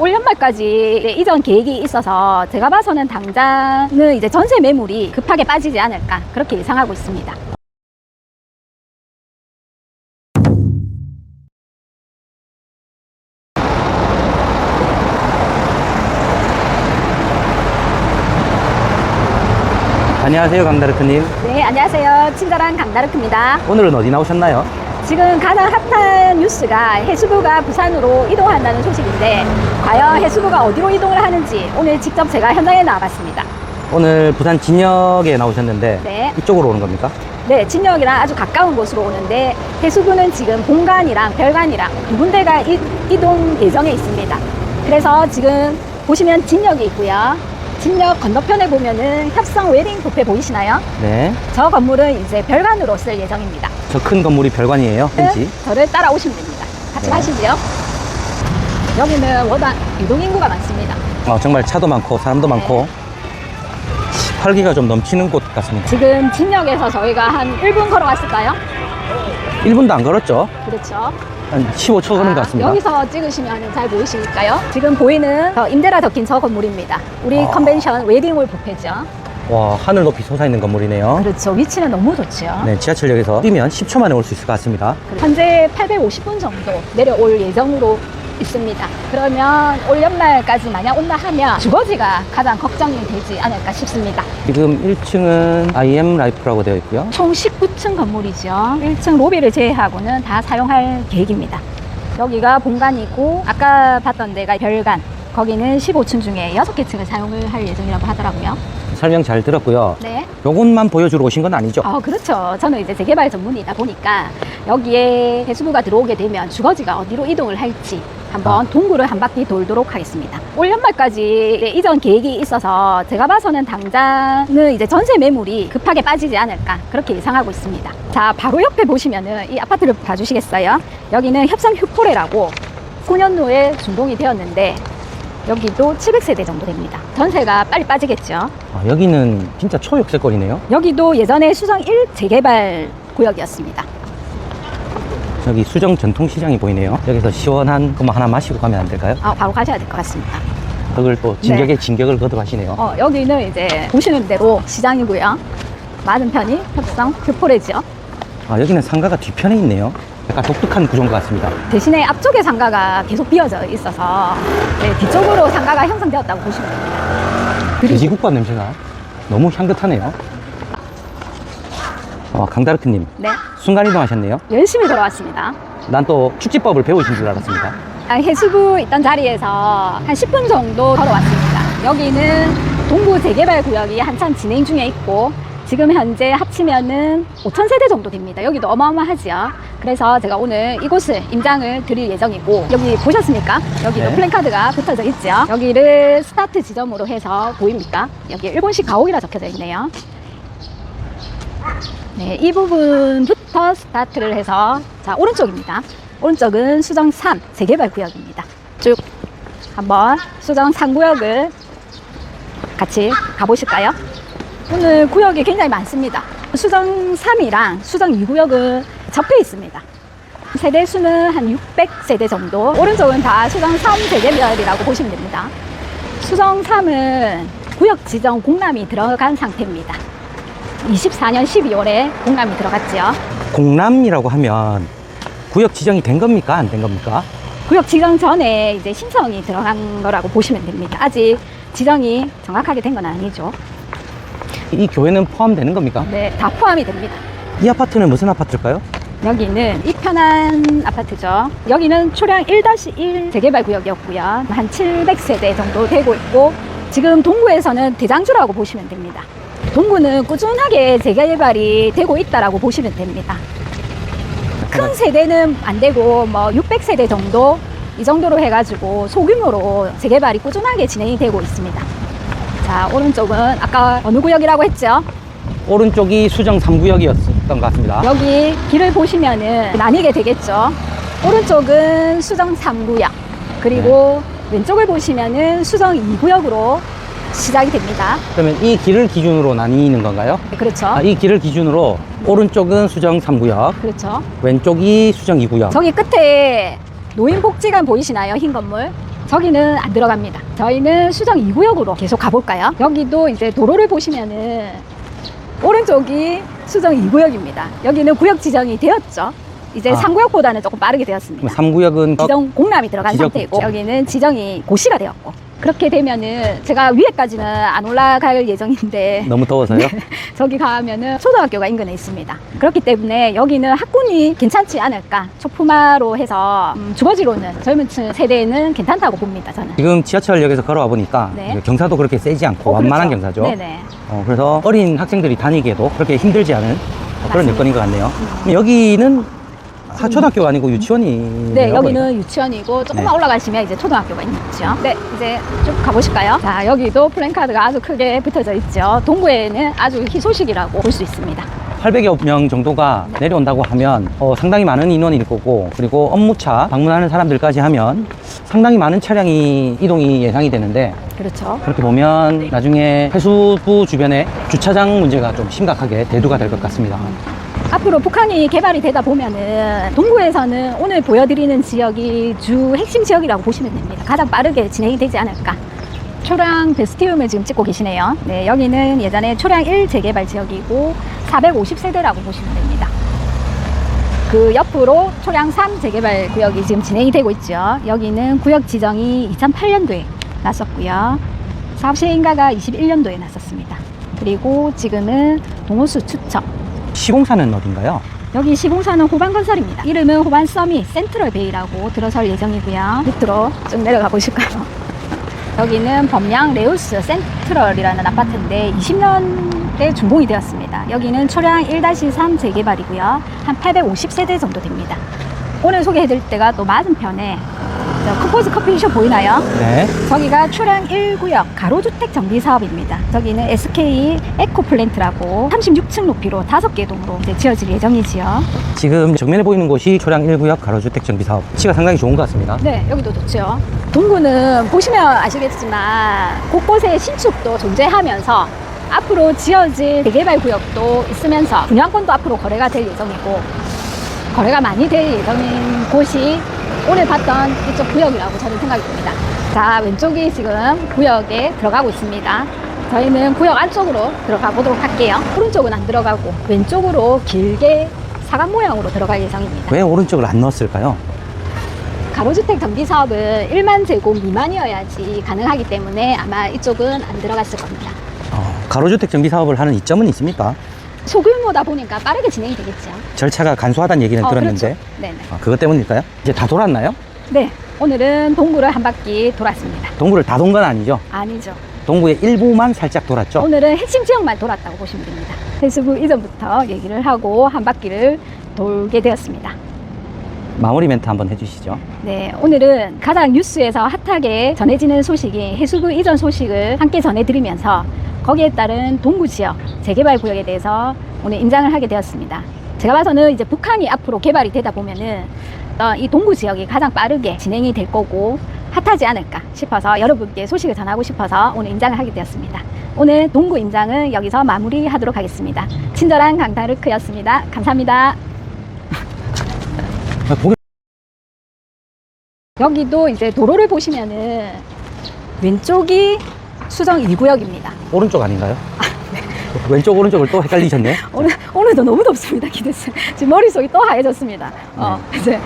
올 연말까지 이전 계획이 있어서 제가 봐서는 당장은 이제 전세 매물이 급하게 빠지지 않을까 그렇게 예상하고 있습니다. 안녕하세요 강다르크님 네, 안녕하세요. 친절한 강다르크입니다. 오늘은 어디 나오셨나요? 지금 가장 핫한 뉴스가 해수부가 부산으로 이동한다는 소식인데 과연 해수부가 어디로 이동을 하는지 오늘 직접 제가 현장에 나와봤습니다. 오늘 부산 진역에 나오셨는데 네. 이쪽으로 오는 겁니까? 네, 진역이랑 아주 가까운 곳으로 오는데 해수부는 지금 본관이랑 별관이랑 두 군데가 이, 이동 예정에 있습니다. 그래서 지금 보시면 진역이 있고요. 진역 건너편에 보면은 협성 웨딩 뷔페 보이시나요? 네. 저 건물은 이제 별관으로 쓸 예정입니다. 저 큰 건물이 별관이에요. 왠지. 저를 따라오시면 됩니다. 같이 네. 가시죠. 여기는 워낙 유동인구가 많습니다. 어, 정말 차도 많고 사람도 네. 많고 활기가 좀 넘치는 곳 같습니다. 지금 진역에서 저희가 한 1분 걸어왔을까요? 1분도 안 걸었죠? 그렇죠. 한 15초 걸은 것 아, 같습니다. 여기서 찍으시면 잘 보이시니까요. 지금 보이는 저 임대라 덕긴 저 건물입니다. 우리 아. 컨벤션 웨딩홀 뷔페죠. 와 하늘 높이 솟아있는 건물이네요. 그렇죠. 위치는 너무 좋죠. 네, 지하철역에서 뛰면 10초 만에 올 수 있을 것 같습니다. 현재 850분 정도 내려올 예정으로 있습니다. 그러면 올 연말까지 만약 온다 하면 주거지가 가장 걱정이 되지 않을까 싶습니다. 지금 1층은 IM 라이프라고 되어 있고요. 총 19층 건물이죠. 1층 로비를 제외하고는 다 사용할 계획입니다. 여기가 본관이고 아까 봤던 데가 별관. 거기는 15층 중에 6개 층을 사용을 할 예정이라고 하더라고요. 설명 잘 들었고요. 네. 요것만 보여주러 오신 건 아니죠? 어, 그렇죠. 저는 이제 재개발 전문이다 보니까 여기에 해수부가 들어오게 되면 주거지가 어디로 이동을 할지 한번 아. 동구를 한 바퀴 돌도록 하겠습니다. 올 연말까지 이전 계획이 있어서 제가 봐서는 당장은 이제 전세 매물이 급하게 빠지지 않을까 그렇게 예상하고 있습니다. 자, 바로 옆에 보시면은 이 아파트를 봐주시겠어요? 여기는 협상 휴포레라고 9년도에 준공이 되었는데 여기도 700세대 정도 됩니다. 전세가 빨리 빠지겠죠. 아, 여기는 진짜 초역세권이네요. 여기도 예전에 수성 1 재개발 구역이었습니다. 여기 수정 전통시장이 보이네요. 여기서 시원한 거뭐 하나 마시고 가면 안 될까요? 아, 바로 가셔야 될 것 같습니다. 그걸 또 진격에 진격을 거듭하시네요. 어, 여기는 이제 보시는 대로 시장이고요. 맞은편이 협성 교포레죠. 아, 여기는 상가가 뒤편에 있네요. 약간 독특한 구조인 것 같습니다. 대신에 앞쪽에 상가가 계속 비어져 있어서 네, 뒤쪽으로 상가가 형성되었다고 보시면 됩니다. 그리고 돼지국밥 냄새가 너무 향긋하네요. 어, 강다르크님, 네, 순간이동 하셨네요. 열심히 돌아왔습니다. 난 또 축지법을 배우신 줄 알았습니다. 아, 해수부 있던 자리에서 한 10분 정도 걸어왔습니다. 여기는 동부 재개발 구역이 한참 진행 중에 있고 지금 현재 합치면은 5천 세대 정도 됩니다. 여기도 어마어마하지요. 그래서 제가 오늘 이곳을 임장을 드릴 예정이고 여기 보셨습니까? 여기도 네. 플랜카드가 붙어져 있죠. 여기를 스타트 지점으로 해서 보입니까? 여기 일본식 가옥이라 적혀져 있네요. 네, 이 부분부터 스타트를 해서 자 오른쪽입니다. 오른쪽은 수정 3 재개발 구역입니다. 쭉 한번 수정 3구역을 같이 가보실까요? 오늘 구역이 굉장히 많습니다. 수정 3이랑 수정 2구역은 접해 있습니다. 세대 수는 한 600세대 정도. 오른쪽은 다 수정 3 재개발이라고 보시면 됩니다. 수정 3은 구역 지정 공람이 들어간 상태입니다. 24년 12월에 공람이 들어갔지요. 공람이라고 하면 구역 지정이 된 겁니까? 안 된 겁니까? 구역 지정 전에 이제 신청이 들어간 거라고 보시면 됩니다. 아직 지정이 정확하게 된 건 아니죠. 이 교회는 포함되는 겁니까? 네, 다 포함이 됩니다. 이 아파트는 무슨 아파트일까요? 여기는 이편한 아파트죠. 여기는 초량 1-1 재개발 구역이었고요. 한 700세대 정도 되고 있고 지금 동구에서는 대장주라고 보시면 됩니다. 동구는 꾸준하게 재개발이 되고 있다라고 보시면 됩니다. 큰 세대는 안 되고 뭐 600세대 정도 이 정도로 해가지고 소규모로 재개발이 꾸준하게 진행이 되고 있습니다. 자 오른쪽은 아까 어느 구역이라고 했죠? 오른쪽이 수정 3구역이었던 것 같습니다. 여기 길을 보시면은 나뉘게 되겠죠. 오른쪽은 수정 3구역, 그리고 왼쪽을 보시면은 수정 2구역으로 시작이 됩니다. 그러면 이 길을 기준으로 나뉘는 건가요? 그렇죠. 아, 이 길을 기준으로 오른쪽은 수정 3구역, 그렇죠. 왼쪽이 수정 2구역. 저기 끝에 노인복지관 보이시나요? 흰 건물. 저기는 안 들어갑니다. 저희는 수정 2구역으로 계속 가볼까요? 여기도 이제 도로를 보시면은 오른쪽이 수정 2구역입니다. 여기는 구역 지정이 되었죠. 이제 아. 3구역보다는 조금 빠르게 되었습니다. 3구역은 지정 공람이 들어간 지정 상태이고. 여기는 지정이 고시가 되었고 그렇게 되면은 제가 위에까지는 안 올라갈 예정인데 너무 더워서요. 저기 가면은 초등학교가 인근에 있습니다. 그렇기 때문에 여기는 학군이 괜찮지 않을까. 초품화로 해서 음, 주거지로는 젊은 층 세대에는 괜찮다고 봅니다. 저는. 지금 지하철역에서 걸어와 보니까 네. 경사도 그렇게 세지 않고 어, 완만한 그렇죠. 경사죠. 네네. 어, 그래서 어린 학생들이 다니기에도 그렇게 힘들지 않은 그런 맞습니다. 여건인 것 같네요. 그럼 여기는 하초등학교가 아니고 유치원이 네, 여기는 유치원이고 조금만 네. 올라가시면 이제 초등학교가 있죠. 네, 이제 쭉 가보실까요? 자, 여기도 플랜카드가 아주 크게 붙어져 있죠. 동구에는 아주 희소식이라고 볼 수 있습니다. 800여 명 정도가 내려온다고 하면 어, 상당히 많은 인원일 거고 그리고 업무차 방문하는 사람들까지 하면 상당히 많은 차량이 이동이 예상이 되는데 그렇죠. 그렇게 보면 나중에 해수부 주변에 주차장 문제가 좀 심각하게 대두가 될 것 같습니다. 앞으로 북한이 개발이 되다 보면은 동구에서는 오늘 보여드리는 지역이 주 핵심 지역이라고 보시면 됩니다. 가장 빠르게 진행이 되지 않을까. 초량 베스티움을 지금 찍고 계시네요. 네, 여기는 예전에 초량 1 재개발 지역이고 450세대라고 보시면 됩니다. 그 옆으로 초량 3 재개발 구역이 지금 진행이 되고 있죠. 여기는 구역 지정이 2008년도에 났었고요. 사업 시행가가 21년도에 났었습니다. 그리고 지금은 동호수 추첨, 시공사는 어딘가요? 여기 시공사는 호반건설입니다. 이름은 호반 서밋 센트럴 베이라고 들어설 예정이고요. 밑으로 쭉 내려가 보실까요? 여기는 범양 레우스 센트럴이라는 아파트인데 20년대 준공이 되었습니다. 여기는 초량 1-3 재개발이고요. 한 850세대 정도 됩니다. 오늘 소개해드릴 때가 또 맞은편에 저 쿠포즈 커피숍 보이나요? 네. 저기가 초량 1구역 가로주택 정비 사업입니다. 저기는 SK 에코 플랜트라고 36층 높이로 5개 동으로 이제 지어질 예정이지요. 지금 정면에 보이는 곳이 초량 1구역 가로주택 정비 사업. 위치가 상당히 좋은 것 같습니다. 네, 여기도 좋죠. 동구는 보시면 아시겠지만 곳곳에 신축도 존재하면서 앞으로 지어질 재개발 구역도 있으면서 분양권도 앞으로 거래가 될 예정이고 거래가 많이 될 예정인 곳이 오늘 봤던 이쪽 구역이라고 저는 생각이 듭니다. 자, 왼쪽이 지금 구역에 들어가고 있습니다. 저희는 구역 안쪽으로 들어가 보도록 할게요. 오른쪽은 안 들어가고 왼쪽으로 길게 사각 모양으로 들어갈 예정입니다. 왜 오른쪽을 안 넣었을까요? 가로주택 정비 사업은 1만 제곱 미만이어야지 가능하기 때문에 아마 이쪽은 안 들어갔을 겁니다. 어, 가로주택 정비 사업을 하는 이점은 있습니까? 소규모다 보니까 빠르게 진행이 되겠죠. 절차가 간소하다는 얘기는 어, 들었는데 그렇죠. 네네. 아, 그것 때문일까요? 이제 다 돌았나요? 네, 오늘은 동구를 한 바퀴 돌았습니다. 동구를 다돈 건 아니죠? 아니죠. 동구의 일부만 살짝 돌았죠? 오늘은 핵심 지역만 돌았다고 보시면 됩니다. 해수부 이전부터 얘기를 하고 한 바퀴를 돌게 되었습니다. 마무리 멘트 한번 해주시죠. 네, 오늘은 가장 뉴스에서 핫하게 전해지는 소식이 해수부 이전 소식을 함께 전해드리면서 거기에 따른 동구 지역 재개발 구역에 대해서 오늘 인장을 하게 되었습니다. 제가 봐서는 이제 북한이 앞으로 개발이 되다 보면은 어, 이 동구 지역이 가장 빠르게 진행이 될 거고 핫하지 않을까 싶어서 여러분께 소식을 전하고 싶어서 오늘 인장을 하게 되었습니다. 오늘 동구 인장은 여기서 마무리하도록 하겠습니다. 친절한 강타르크였습니다. 감사합니다. 아, 여기도 이제 도로를 보시면은 왼쪽이 수정 2구역입니다. 오른쪽 아닌가요? 왼쪽 오른쪽을 또 헷갈리셨네. 오늘, 오늘도 너무 덥습니다, 기대스. 지금 머릿속이 또 하얘졌습니다. 어, 이제